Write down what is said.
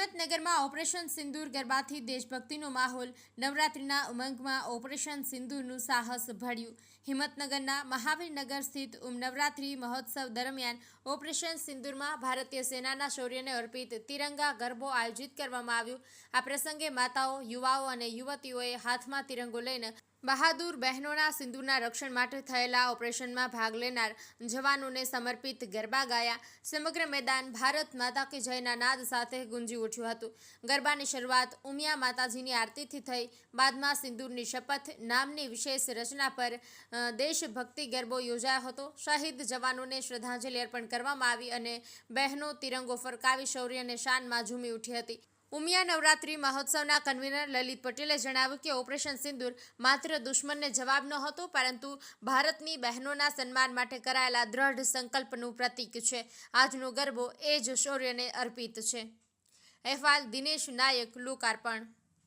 ઉમિયામાં operation સિંદૂર ગરબાથી દેશભક્તિનો માહોલ. નવરાત્રિના ઉમંગમાં operation સિંદૂરનું સાહસ ભળ્યું હિંમતનગરના મહાવીરનગર સ્થિત ઉમ નવરાત્રિ મહોત્સવ દરમિયાન ઓપરેશન સિંદૂરમાં ભારતીય સેનાના શૌર્યને અર્પિત તિરંગા ગરબો આયોજિત કરવામાં આવ્યું. આ પ્રસંગે માતાઓ, યુવાઓ અને યુવતીઓએ હાથમાં તિરંગો લઈને બહાદુર બહેનોના સિંદૂરના રક્ષણ માટે થયેલા ઓપરેશનમાં ભાગ લેનાર જવાનોને સમર્પિત ગરબા ગાયા. સમગ્ર મેદાન ભારત માતા કી જયના નાદ સાથે ગુંજી ઉઠ્યું હતું. ગરબાની શરૂઆત ઉમિયા માતાજીની આરતીથી થઈ. બાદમાં સિંદૂરની શપથ નામની વિશેષ રચના પર દેશભક્તિ ગરબો યોજાયો હતો. શહીદ જવાનોને શ્રદ્ધાંજલિ અર્પણ કરવામાં આવી અને બહેનો તિરંગો ફરકાવી શૌર્ય અને શાનમાં ઝૂમી ઉઠી હતી. ઉમિયા નવરાત્રિ મહોત્સવના કન્વીનર લલિત પટેલે જણાવ્યું કે ઓપરેશન સિંદૂર માત્ર દુશ્મનને જવાબ ન હતો, પરંતુ ભારતની બહેનોના સન્માન માટે કરાયેલા દ્રઢ સંકલ્પનું પ્રતીક છે. આજનો ગરબો એ જ શૌર્યને અર્પિત છે. અહેવાલ દિનેશ નાયક લોકાર્પણ